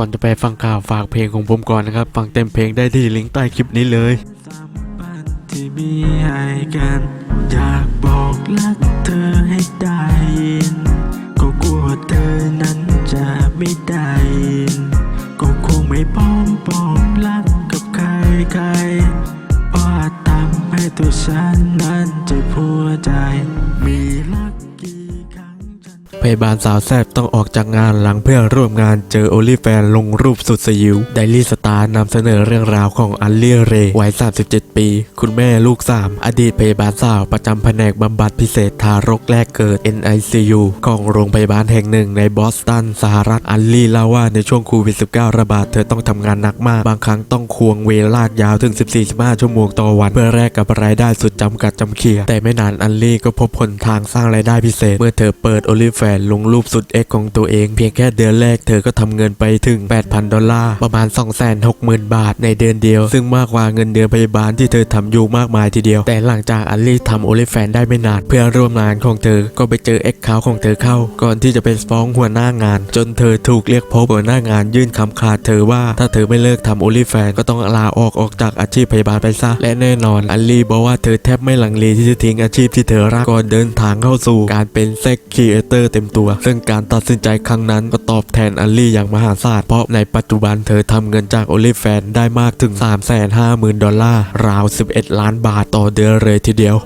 ก่อนจะไปฟังข่าวฝากเพลงของผมก่อนนะครับ ฟังเต็มเพลงได้ที่ลิงก์ใต้คลิปนี้เลยที่มีให้กันอยากบอกรักเธอให้ได้ยิน ก็กลัวเธอนั้นจะไม่ได้ยิน ก็คงไม่พร้อมบอกรักกับใครใครๆเพราะอาจทำให้ตัวฉันนั้นจะพัวใจมีรัก พยาบาลสาวแซบต้องออกจากงานหลังเพื่อนร่วมงานเจอโอลิแฟนลงรูปสุดสยิวไดลี่สตาร์นำเสนอเรื่องราวของอัลเลียเรย์วัย 37 ปี คุณแม่ลูก 3 อดีตพยาบาลสาวประจำแผนกบำบัดพิเศษทารกแรกเกิด NICU ของโรงพยาบาลแห่งหนึ่งในบอสตันสหรัฐอัลลี่เล่าว่าในช่วงโควิด -19 ระบาดเธอต้องทำงานหนักมาก บางครั้งต้องควงเวลากยาวถึง 14-15 ชั่วโมงต่อวัน เพื่อแลกกับรายได้สุดจำกัดจำเขียแต่ไม่นานอัลลี่ก็พบผลทางสร้างรายได้พิเศษ เมื่อเธอเปิดโอลิแฟนลงรูปสุดเอ็กของตัวเอง เพียงแค่เดือนแรกเธอก็ทำเงินไปถึง 8,000 ดอลลาร์ ประมาณ 260,000 บาทในเดือนเดียว ซึ่งมากกว่าเงินเดือนพยาบาลที่เธอทำอยู่มากมายทีเดียว แต่หลังจากอัลลี่ทำโอลิแฟนได้ไม่นาน เพื่อนร่วมงานของเธอก็ไปเจอเอ็กเคาของเธอเข้า ก่อนที่จะไปฟ้องหัวหน้างาน จนเธอถูกเรียกพบหัวหน้างานยื่นคำขาดเธอว่าถ้าเธอไม่เลิกทำโอลิแฟนก็ต้องลาออกออกจากอาชีพพยาบาลไปซะและแน่นอนอัลลี่บอกว่าเธอแทบไม่หลังเลที่จะทิ้งอาชีพที่เธอรักก่อนเดินทางเข้าสู่การเป็นเซ็กครีเอเตอร์ต็มตัว ซึ่งการตัดสินใจครั้งนั้นก็ตอบแทนอัลลี่อย่างมหาศาลเพราะในปัจจุบันเธอทำเงินจากโอลิแฟนได้มากถึง 350,000 ดอลลาร์ราว 11 ล้านบาทต่อเดือนเลยทีเดียว